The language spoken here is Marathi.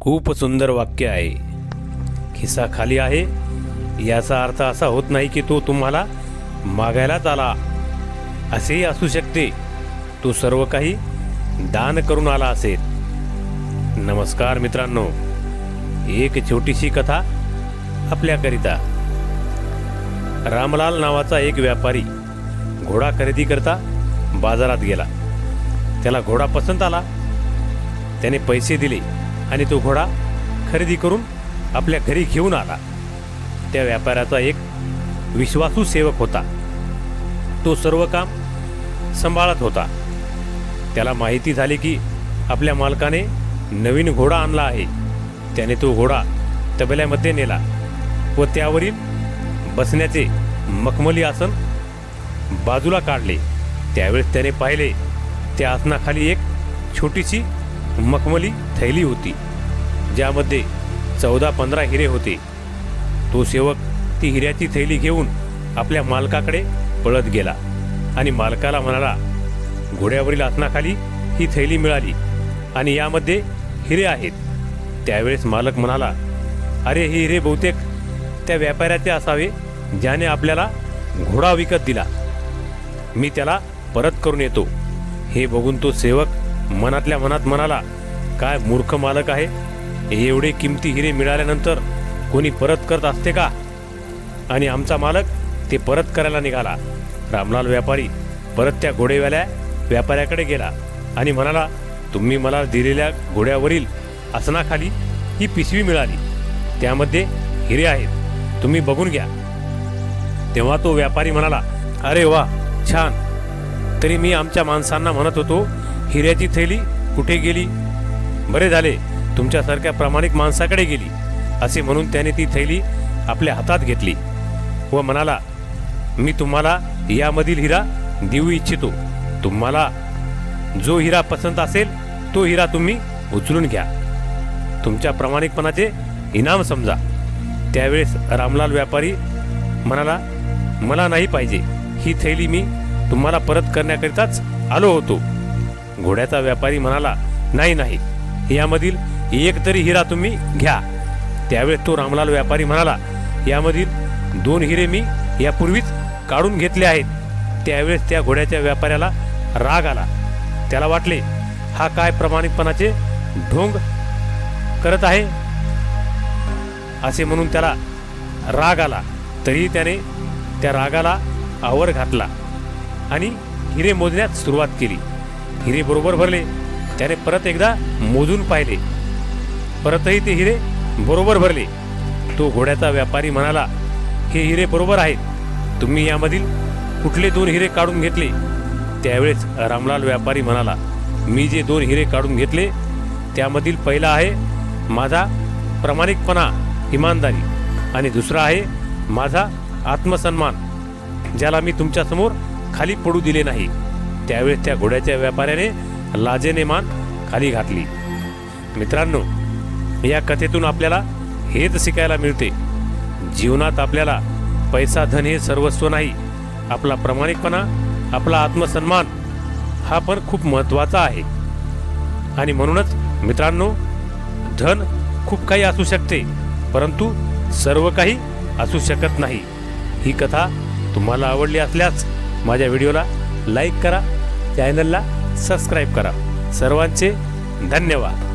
खूप सुंदर वाक्य आहे. खिसा खाली आहे. याचा अर्थ असा होत नाही की तो तुम्हाला मागायलाच आला. असेही असू शकते. तो सर्व काही दान करून आला असेल. नमस्कार मित्रांनो. एक छोटीशी कथा आपल्याकरिता. रामलाल नावाचा एक व्यापारी घोडा खरेदी करता बाजारात गेला. त्याला घोडा पसंत आला. त्याने पैसे दिले. आणि तो घोडा खरेदी करून आपल्या घरी घेऊन आला. त्या व्यापाऱ्याचा एक विश्वासू सेवक होता. तो सर्व काम सांभाळत होता. त्याला माहिती झाली की आपल्या मालकाने नवीन घोडा आणला आहे. त्याने तो घोडा तबल्यामध्ये नेला व त्यावरील बसण्याचे मखमली आसन बाजूला काढले. त्यावेळेस त्याने पाहिले त्या आसनाखाली एक छोटीशी मखमली थैली होती ज्यामध्ये चौदा पंधरा हिरे होते. तो सेवक ती हिऱ्याची थैली घेऊन आपल्या मालकाकडे पळत गेला आणि मालकाला म्हणाला घोड्यावरील आसनाखाली ही थैली मिळाली आणि यामध्ये हिरे आहेत. त्यावेळेस मालक म्हणाला अरे हे हिरे बहुतेक त्या व्यापाऱ्याचे असावे ज्याने आपल्याला घोडा विकत दिला. मी त्याला परत करून येतो. हे बघून तो सेवक मनातल्या मनात म्हणाला काय मूर्ख मालक आहे? एवढे किमती हिरे मिळाल्यानंतर कोणी परत करत असते का? आणि आमचा मालक ते परत करायला निघाला. रामलाल व्यापारी परत त्या घोडेवाल्या व्यापाऱ्याकडे गेला आणि म्हणाला तुम्ही मला दिलेल्या घोड्यावरील आसनाखाली ही पिशवी मिळाली. त्यामध्ये हिरे आहेत. तुम्ही बघून घ्या. तेव्हा तो व्यापारी म्हणाला अरे वा छान. तरी मी आमच्या माणसांना म्हणत होतो हिऱ्याची थैली कुठे गेली? बरे झाले. तुमच्यासारख्या प्रामाणिक माणसाकडे गेली. असे म्हणून त्याने ती थैली आपल्या हातात घेतली. व म्हणाला मी तुम्हाला यामधील हिरा देऊ इच्छितो. तुम्हाला जो हिरा पसंत असेल तो हिरा तुम्ही उचलून घ्या. तुमच्या प्रामाणिकपणाचे इनाम समजा. त्यावेळेस रामलाल व्यापारी म्हणाला मला नाही पाहिजे. ही थैली मी तुम्हाला परत करण्याकरिताच आलो होतो. घोड्याचा व्यापारी म्हणाला नाही नाही. यामधील एक तरी हिरा तुम्ही घ्या. त्यावेळेस तो रामलाल व्यापारी म्हणाला यामधील दोन हिरे मी यापूर्वीच काढून घेतले आहेत. त्यावेळेस त्या घोड्याच्या व्यापाऱ्याला राग आला. त्याला वाटले हा काय प्रामाणिकपणाचे ढोंग करत आहे? असे म्हणून त्याला राग आला. तरीही त्याने त्या रागाला आवर घातला आणि हिरे मोजण्यास सुरुवात केली. हिरे बरोबर भरले. त्याने परत एकदा मोजून पाहिले. परतही ते हिरे बरोबर भरले. तो घोड्याचा व्यापारी म्हणाला हे हिरे बरोबर आहेत. तुम्ही यामधील कुठले दोन हिरे काढून घेतले? त्यावेळेस रामलाल व्यापारी म्हणाला मी जे दोन हिरे काढून घेतले त्यामधील पहिला आहे माझा प्रामाणिकपणा इमानदारी आणि दुसरा आहे माझा आत्मसन्मान ज्याला मी तुमच्यासमोर खाली पडू दिले नाही. त्यावेळेस त्या घोड्याच्या व्यापाऱ्याने लाजेने मान खाली घातली. मित्रांनो या कथेतून आपल्याला हेच शिकायला मिळते. जीवनात आपल्याला पैसा धन हे सर्वस्व नाही. आपला प्रामाणिकपणा आपला आत्मसन्मान हा पण खूप महत्त्वाचा आहे. आणि म्हणूनच मित्रांनो धन खूप काही असू शकते परंतु सर्व काही असू शकत नाही. ही कथा तुम्हाला आवडली असल्यास माझ्या व्हिडिओला लाईक करा चॅनलला सबस्क्राईब करा. सर्वांचे धन्यवाद.